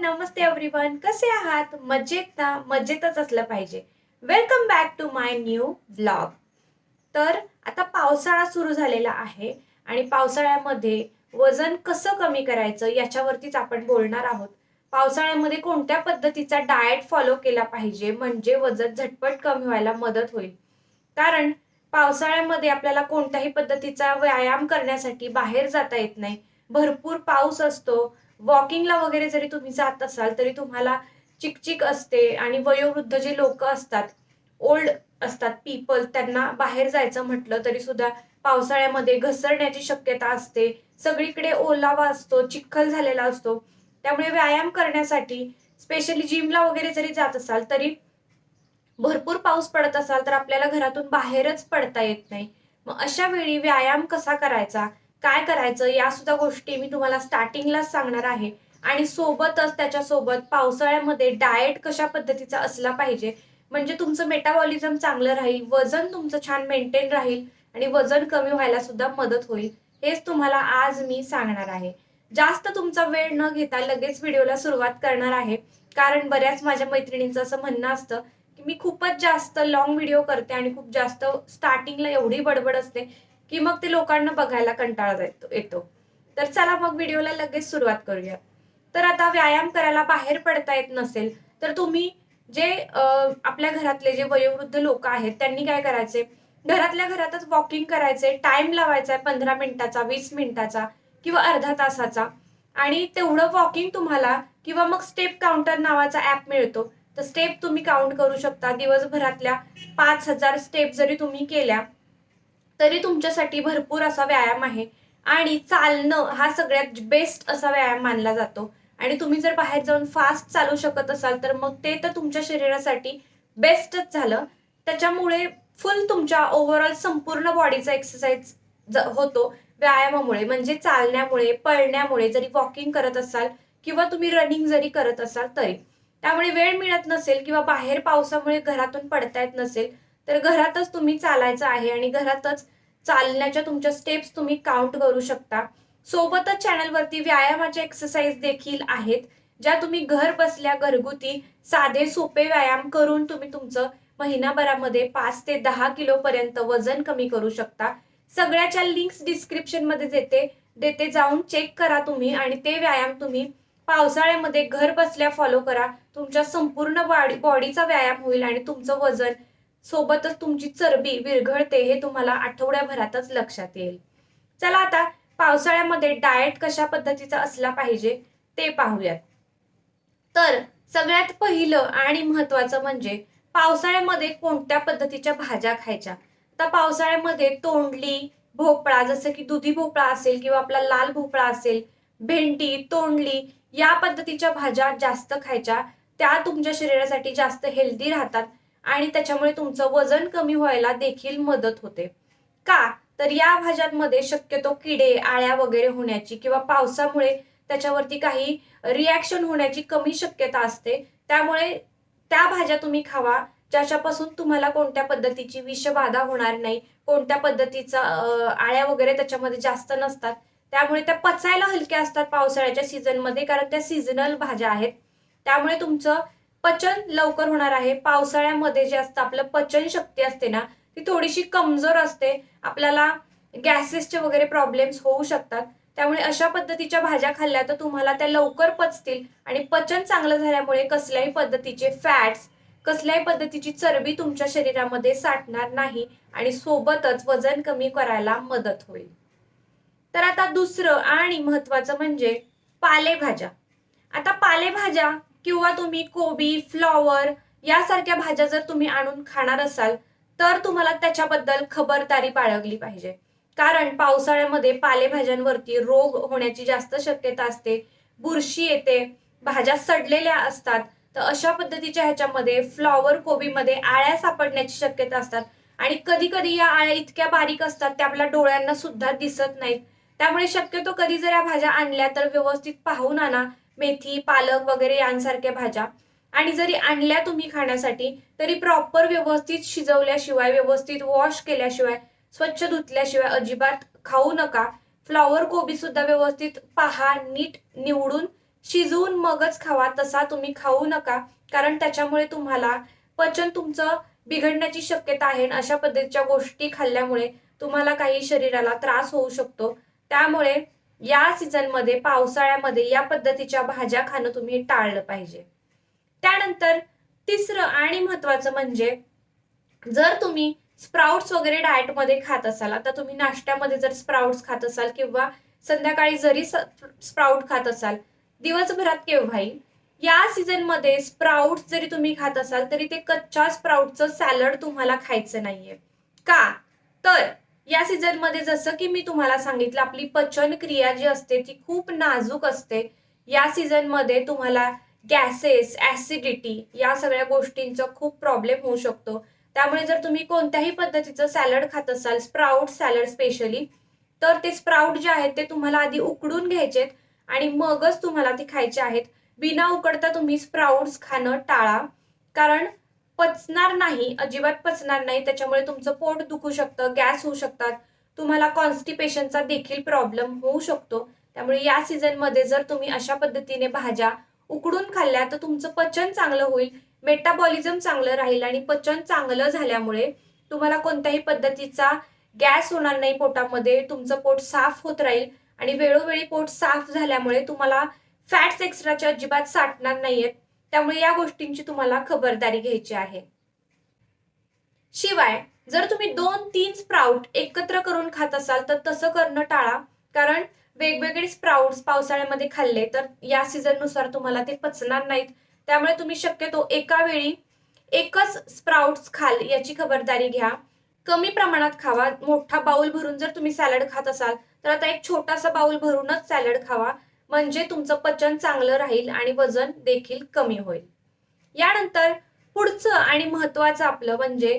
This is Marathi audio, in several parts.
नमस्ते एव्हरीवन कसे आहात? मजेत ना? मजेतच असलं पाहिजे. Welcome back to my new vlog तर आता पावसाळा सुरू झालेला आहे आणि पावसाळ्यामध्ये वजन कसं कमी करायचं याच्यावरतीच आपण बोलणार आहोत. पावसाळ्यामध्ये कोणत्या पद्धतीचा डाएट फॉलो केला पाहिजे? म्हणजे वजन झटपट कमी व्हायला मदत होईल. कारण पावसाळ्यामध्ये आपल्याला कोणत्याही पद्धतीचा व्यायाम करण्यासाठी बाहेर जाता येत नाही. भरपूर पाऊस असतो. वॉकिंगला वगैरे जरी तुम्ही जात असाल तरी तुम्हाला चिकचिक असते आणि वयोवृद्ध जे लोक असतात ओल्ड असतात पीपल त्यांना बाहेर जायचं म्हटलं तरी सुद्धा पावसाळ्यामध्ये घसरण्याची शक्यता असते. सगळीकडे ओलावा असतो चिखल झालेला असतो. त्यामुळे व्यायाम करण्यासाठी स्पेशली जिमला वगैरे जरी जात असाल तरी भरपूर पाऊस पडत असाल तर आपल्याला घरातून बाहेरच पडता येत नाही. मग अशा वेळी व्यायाम कसा करायचा? काय करायचं या सुद्धा गोष्टी मी तुम्हाला स्टार्टिंगलाच सांगणार आहे. आणि सोबतच त्याच्यासोबत पावसाळ्यामध्ये डाएट कशा पद्धतीचा असला पाहिजे. म्हणजे तुमचं मेटाबॉलिझम चांगलं राहील वजन तुमचं छान मेंटेन राहील आणि वजन कमी व्हायला सुद्धा मदत होईल. हेच तुम्हाला आज मी सांगणार आहे. जास्त तुमचा वेळ न घेता लगेच व्हिडिओला सुरुवात करणार आहे. कारण बऱ्याच माझ्या मैत्रिणींचं असं म्हणणं असतं की मी खूपच जास्त लॉंग व्हिडिओ करते आणि खूप जास्त स्टार्टिंगला एवढी बडबड असते. की मग ते लोकांना बघायला कंटाळा येतो तर चला मग व्हिडिओला लगेच सुरुवात करूया. तर आता व्यायाम करायला बाहेर पडता येत नसेल तर तुम्ही जे आपल्या घरातले जे वयोवृद्ध लोक आहेत त्यांनी काय करायचे? घरातल्या घरातच वॉकिंग करायचे टाइम लावायचा आहे पंधरा मिनिटाचा वीस मिनिटाचा किंवा अर्धा तासाचा. आणि तेवढं वॉकिंग तुम्हाला किंवा मग स्टेप काउंटर नावाचा ऍप मिळतो. तर स्टेप तुम्ही काउंट करू शकता. दिवसभरातल्या पाच हजार स्टेप जरी तुम्ही केल्या तरी तुमच्यासाठी भरपूर असा व्यायाम आहे. आणि चालणं हा सगळ्यात बेस्ट असा व्यायाम मानला जातो. आणि तुम्ही जर बाहेर जाऊन फास्ट चालू शकत असाल तर मग ते तर तुमच्या शरीरासाठी बेस्टच झालं. त्याच्यामुळे फुल तुमच्या ओव्हरऑल संपूर्ण बॉडीचा एक्सरसाइज होतो व्यायामामुळे. म्हणजे चालण्यामुळे पळण्यामुळे जरी वॉकिंग करत असाल किंवा तुम्ही रनिंग जरी करत असाल तरी. त्यामुळे वेळ मिळत नसेल किंवा बाहेर पावसामुळे घरातून पडता येत नसेल तर घरातच तुम्ही चालायचं आहे आणि घरातच चालण्याच्या तुमच्या स्टेप्स तुम्ही काउंट करू शकता. सोबतच चॅनलवरती व्यायामाचे एक्सरसाइज देखील आहेत. ज्या तुम्ही घर बसल्या घरगुती साधे सोपे व्यायाम करून तुम्ही तुमचं महिनाभरामध्ये पाच ते दहा किलोपर्यंत वजन कमी करू शकता. सगळ्याच्या लिंक्स डिस्क्रिप्शनमध्ये देते देते जाऊन चेक करा तुम्ही आणि ते व्यायाम तुम्ही पावसाळ्यामध्ये घर बसल्या फॉलो करा. तुमच्या संपूर्ण बॉडी बॉडीचा व्यायाम होईल आणि तुमचं वजन सोबतच तुमची चरबी विरघळते हे तुम्हाला आठवड्याभरातच लक्षात येईल. चला आता पावसाळ्यामध्ये डाएट कशा पद्धतीचा असला पाहिजे ते पाहूयात. तर सगळ्यात पहिलं आणि महत्वाचं म्हणजे पावसाळ्यामध्ये कोणत्या पद्धतीच्या भाज्या खायच्या? तर पावसाळ्यामध्ये तोंडली भोपळा जसं की दुधी भोपळा असेल किंवा आपला लाल भोपळा असेल भेंडी तोंडली या पद्धतीच्या भाज्या जास्त खायच्या. त्या तुमच्या शरीरासाठी जास्त हेल्दी राहतात. आणि त्याच्यामुळे तुमचं वजन कमी व्हायला देखील मदत होते. का? तर या भाज्यांमध्ये शक्यतो किडे आळ्या वगैरे होण्याची किंवा पावसामुळे त्याच्यावरती काही रिॲक्शन होण्याची कमी शक्यता असते. त्यामुळे त्या भाज्या तुम्ही खावा ज्याच्यापासून तुम्हाला कोणत्या पद्धतीची विषबाधा होणार नाही कोणत्या पद्धतीचा आळ्या वगैरे त्याच्यामध्ये जास्त नसतात. त्यामुळे त्या पचायला हलक्या असतात पावसाळ्याच्या सीझनमध्ये कारण त्या सीझनल भाज्या आहेत. त्यामुळे तुमचं पचन लवकर होणार आहे. पावसाळ्यामध्ये जे असतं आपलं पचन शक्ती असते ना ती थोडीशी कमजोर असते. आपल्याला गॅसेसचे वगैरे प्रॉब्लेम्स होऊ शकतात. त्यामुळे अशा पद्धतीच्या भाज्या खाल्ल्या तर तुम्हाला त्या लवकर पचतील आणि पचन चांगलं झाल्यामुळे कसल्याही पद्धतीचे फॅट्स कसल्याही पद्धतीची चरबी तुमच्या शरीरामध्ये साठणार नाही आणि सोबतच वजन कमी करायला मदत होईल. तर आता दुसरं आणि महत्वाचं म्हणजे पालेभाज्या. आता पालेभाज्या किंवा तुम्ही कोबी फ्लॉवर यासारख्या भाज्या जर तुम्ही आणून खाणार असाल तर तुम्हाला त्याच्याबद्दल खबरदारी बाळगली पाहिजे. कारण पावसाळ्यामध्ये पालेभाज्यांवरती रोग होण्याची जास्त शक्यता असते. बुरशी येते भाज्या सडलेल्या असतात तर अशा पद्धतीच्या ह्याच्यामध्ये फ्लॉवर कोबीमध्ये आळ्या सापडण्याची शक्यता असतात. आणि कधी कधी या आळ्या इतक्या बारीक असतात त्या आपल्या डोळ्यांना सुद्धा दिसत नाहीत. त्यामुळे शक्यतो कधी जर या भाज्या आणल्या तर व्यवस्थित पाहून आणा. मेथी पालक वगैरे यांसारख्या भाज्या. आणि जरी आणल्या तुम्ही खाण्यासाठी तरी प्रॉपर व्यवस्थित शिजवल्याशिवाय व्यवस्थित वॉश केल्याशिवाय स्वच्छ धुतल्याशिवाय अजिबात खाऊ नका. फ्लॉवर कोबी सुद्धा व्यवस्थित पहा नीट निवडून शिजवून मगच खावा तसा तुम्ही खाऊ नका. कारण त्याच्यामुळे तुम्हाला पचन तुमचं बिघडण्याची शक्यता आहे. अशा पद्धतीच्या गोष्टी खाल्ल्यामुळे तुम्हाला काही शरीराला त्रास होऊ शकतो. त्यामुळे या सीझनमध्ये पावसाळ्यामध्ये या पद्धतीच्या भाज्या खाणं तुम्ही टाळलं पाहिजे. त्यानंतर तिसरं आणि महत्वाचं म्हणजे जर तुम्ही स्प्राउट्स वगैरे डाएटमध्ये खात असाल आता तुम्ही नाश्त्यामध्ये जर स्प्राउट्स खात असाल किंवा संध्याकाळी जरी स्प्राउट खात असाल दिवसभरात केव्हाही या सीझनमध्ये स्प्राउट जरी तुम्ही खात असाल तरी ते कच्च्या स्प्राउटचं सॅलड तुम्हाला खायचं नाहीये. का? तर या सीझनमध्ये जसं की मी तुम्हाला सांगितलं आपली पचन क्रिया जी असते ती खूप नाजूक असते. या सीझनमध्ये तुम्हाला गॅसेस ऍसिडिटी या सगळ्या गोष्टींचा खूप प्रॉब्लेम होऊ शकतो. त्यामुळे जर तुम्ही कोणत्याही पद्धतीचं सॅलड खात असाल स्प्राऊट सॅलड स्पेशली तर ते स्प्राऊट जे आहेत ते तुम्हाला आधी उकडून घ्यायचेत आणि मगच तुम्हाला ते खायचे आहेत. बिना उकडता तुम्ही स्प्राऊट्स खाणं टाळा. कारण पचणार नाही अजिबात पचणार नाही. त्याच्यामुळे तुमचं पोट दुखू शकतं गॅस होऊ शकतात. तुम्हाला कॉन्स्टिपेशनचा देखील प्रॉब्लेम होऊ शकतो. त्यामुळे या सीझनमध्ये जर तुम्ही अशा पद्धतीने भाज्या उकडून खाल्ल्या तर तुमचं पचन चांगलं होईल. मेटाबॉलिझम चांगलं राहील आणि पचन चांगलं झाल्यामुळे तुम्हाला कोणत्याही पद्धतीचा गॅस होणार नाही पोटामध्ये. तुमचं पोट साफ होत राहील आणि वेळोवेळी पोट साफ झाल्यामुळे तुम्हाला फॅट्स एक्स्ट्राचे अजिबात साठणार नाहीयेत. त्यामुळे या गोष्टींची तुम्हाला खबरदारी घ्यायची आहे. शिवाय जर तुम्ही दोन तीन स्प्राउट एकत्र करून खात असाल तर तसं करणं टाळा. कारण वेगवेगळे स्प्राउट्स पावसाळ्यामध्ये खाल्ले तर या सीझननुसार तुम्हाला ते पचणार नाहीत. त्यामुळे तुम्ही शक्यतो एका वेळी एकच स्प्राउट्स खाल याची खबरदारी घ्या. कमी प्रमाणात खावा. मोठा बाउल भरून जर तुम्ही सॅलड खात असाल तर आता एक छोटासा बाउल भरूनच सॅलड खावा. म्हणजे तुमचं पचन चांगलं राहील आणि वजन देखील कमी होईल. यानंतर पुढचं आणि महत्वाचं आपलं म्हणजे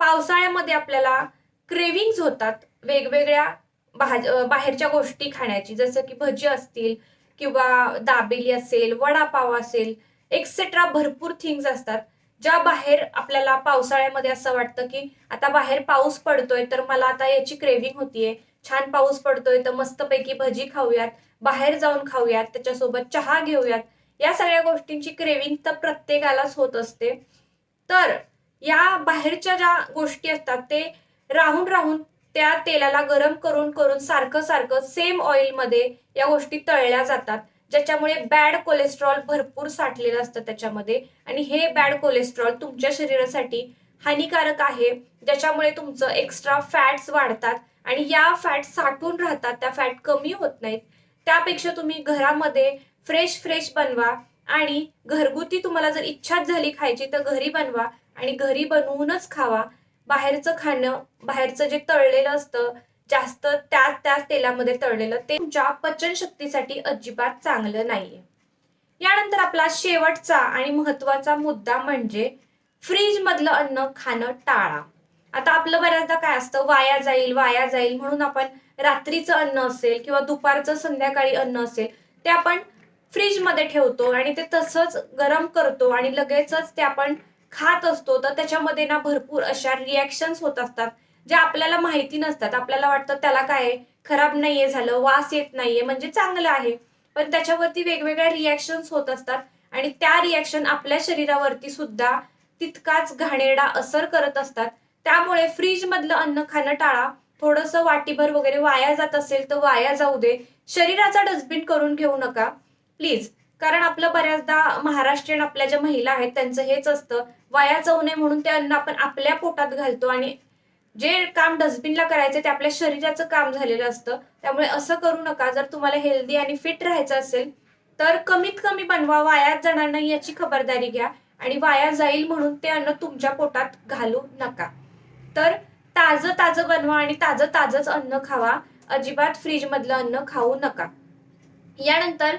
पावसाळ्यामध्ये आपल्याला क्रेविंग्ज होतात वेगवेगळ्या भाज बाहेरच्या गोष्टी खाण्याची. जसं की भजी असतील किंवा दाबेली असेल वडापाव असेल एक्सेट्रा भरपूर थिंग्स असतात. ज्या बाहेर आपल्याला पावसाळ्यामध्ये असं वाटतं की आता बाहेर पाऊस पडतोय तर मला आता याची क्रेविंग होतीये. छान पाऊस पडतोय तर मस्तपैकी भजी खाऊयात बाहेर जाऊन खाऊयात त्याच्यासोबत चहा घेऊयात. या सगळ्या गोष्टींची क्रेविंग तर प्रत्येकालाच होत असते. तर या बाहेरच्या ज्या गोष्टी असतात ते राहून राहून त्या तेलाला गरम करून करून सारखं सारखं सेम ऑइलमध्ये या गोष्टी तळल्या जातात. ज्याच्यामुळे बॅड कोलेस्ट्रॉल भरपूर साठलेलं असतं त्याच्यामध्ये. आणि हे बॅड कोलेस्ट्रॉल तुमच्या शरीरासाठी हानिकारक आहे. ज्याच्यामुळे तुमचं एक्स्ट्रा फॅट्स वाढतात. आणि या फॅट साठून राहतात त्या फॅट कमी होत नाहीत. त्यापेक्षा तुम्ही घरामध्ये फ्रेश फ्रेश बनवा आणि घरगुती तुम्हाला जर इच्छाच झाली खायची तर घरी बनवा आणि घरी बनवूनच खावा. बाहेरचं खाणं बाहेरचं जे तळलेलं असतं जास्त त्या त्याच तेलामध्ये तळलेलं ते तुमच्या पचन शक्तीसाठी अजिबात चांगलं नाहीये. यानंतर आपला शेवटचा आणि महत्त्वाचा मुद्दा म्हणजे फ्रीज मधलं अन्न खाणं टाळा. आता आपलं बऱ्याचदा काय असतं वाया जाईल वाया जाईल म्हणून आपण रात्रीचं अन्न असेल किंवा दुपारचं संध्याकाळी अन्न असेल ते आपण फ्रीजमध्ये ठेवतो आणि ते तसंच गरम करतो आणि लगेचच ते आपण खात असतो. तर त्याच्यामध्ये ना भरपूर अशा रिॲक्शन्स होत असतात ज्या आपल्याला माहिती नसतात. आपल्याला वाटतं त्याला काय खराब नाहीये झालं वास येत नाहीये म्हणजे चांगलं आहे. पण त्याच्यावरती वेगवेगळ्या रिॲक्शन्स होत असतात आणि त्या रिॲक्शन आपल्या शरीरावरती सुद्धा तितकाच घाणेरडा असर करत असतात. त्यामुळे फ्रीज मधलं अन्न खाणं टाळा. थोडंसं वाटीभर वगैरे वाया जात असेल तर वाया जाऊ दे. शरीराचा डस्टबिन करून घेऊ नका. प्लीज कारण आपलं बऱ्याचदा महाराष्ट्रीयन आपल्या ज्या महिला आहेत त्यांचं हेच असतं. वाया जाऊ नये म्हणून ते अन्न आपण आपल्या पोटात घालतो आणि जे काम डस्टबिनला करायचं ते आपल्या शरीराचं काम झालेलं असतं. त्यामुळे असं करू नका. जर तुम्हाला हेल्दी आणि फिट राहायचं असेल तर कमीत कमी बनवा. वायात जाणार नाही याची खबरदारी घ्या. आणि वाया जाईल म्हणून ते अन्न तुमच्या पोटात घालू नका. तर ताजं ताजं बनवा आणि ताजं ताजंच अन्न खावा. अजिबात फ्रीज मधलं अन्न खाऊ नका. यानंतर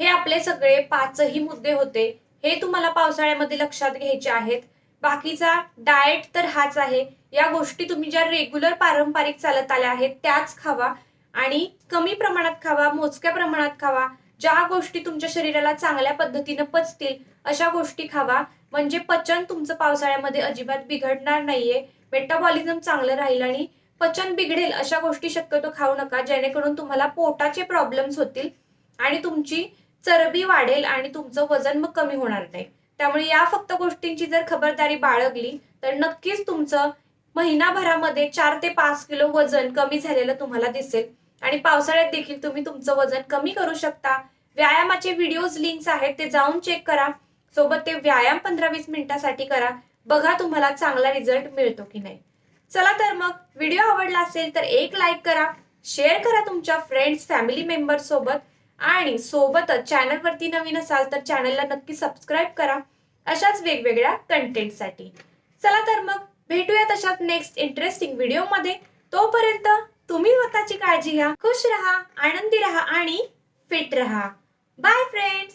हे आपले सगळे पाचही मुद्दे होते. हे तुम्हाला पावसाळ्यामध्ये लक्षात घ्यायचे आहेत. बाकीचा डाएट तर हाच आहे. या गोष्टी तुम्ही ज्या रेग्युलर पारंपरिक चालत आल्या आहेत त्याच खावा आणि कमी प्रमाणात खावा मोजक्या प्रमाणात खावा. ज्या गोष्टी तुमच्या शरीराला चांगल्या पद्धतीनं पचतील अशा गोष्टी खावा. म्हणजे पचन तुमचं पावसाळ्यामध्ये अजिबात बिघडणार नाहीये. मेटाबॉलिझम चांगलं राहील आणि पचन बिघडेल अशा गोष्टी शक्यतो खाऊ नका. जेणेकरून तुम्हाला पोटाचे प्रॉब्लेम्स होतील आणि तुमची चरबी वाढेल आणि तुमचं वजन मग कमी होणार नाही. त्यामुळे या फक्त गोष्टींची जर खबरदारी बाळगली तर नक्कीच तुमचं महिनाभरामध्ये चार ते पाच किलो वजन कमी झालेलं तुम्हाला दिसेल. आणि पावसाळ्यात देखील तुम्ही तुमचं वजन कमी करू शकता. व्यायामाचे व्हिडिओज लिंक्स आहेत ते जाऊन चेक करा. सोबत ते व्यायाम पंधरा वीस मिनिटासाठी करा. बघा तुम्हाला चांगला रिझल्ट मिळतो की नाही. चला तर मग व्हिडिओ आवडला असेल तर एक लाईक करा शेअर करा तुमच्या फ्रेंड्स फॅमिली मेंबर सोबत आणि सोबतच चॅनलवरती नवीन असाल तर चॅनलला नक्की सबस्क्राईब करा. अशाच वेगवेगळ्या कंटेंटसाठी चला तर मग भेटूया तशाच नेक्स्ट इंटरेस्टिंग व्हिडिओमध्ये तोपर्यंत तुम्ही स्वतःची काळजी घ्या खुश रहा आनंदी रहा आणि फिट रहा. Bye friends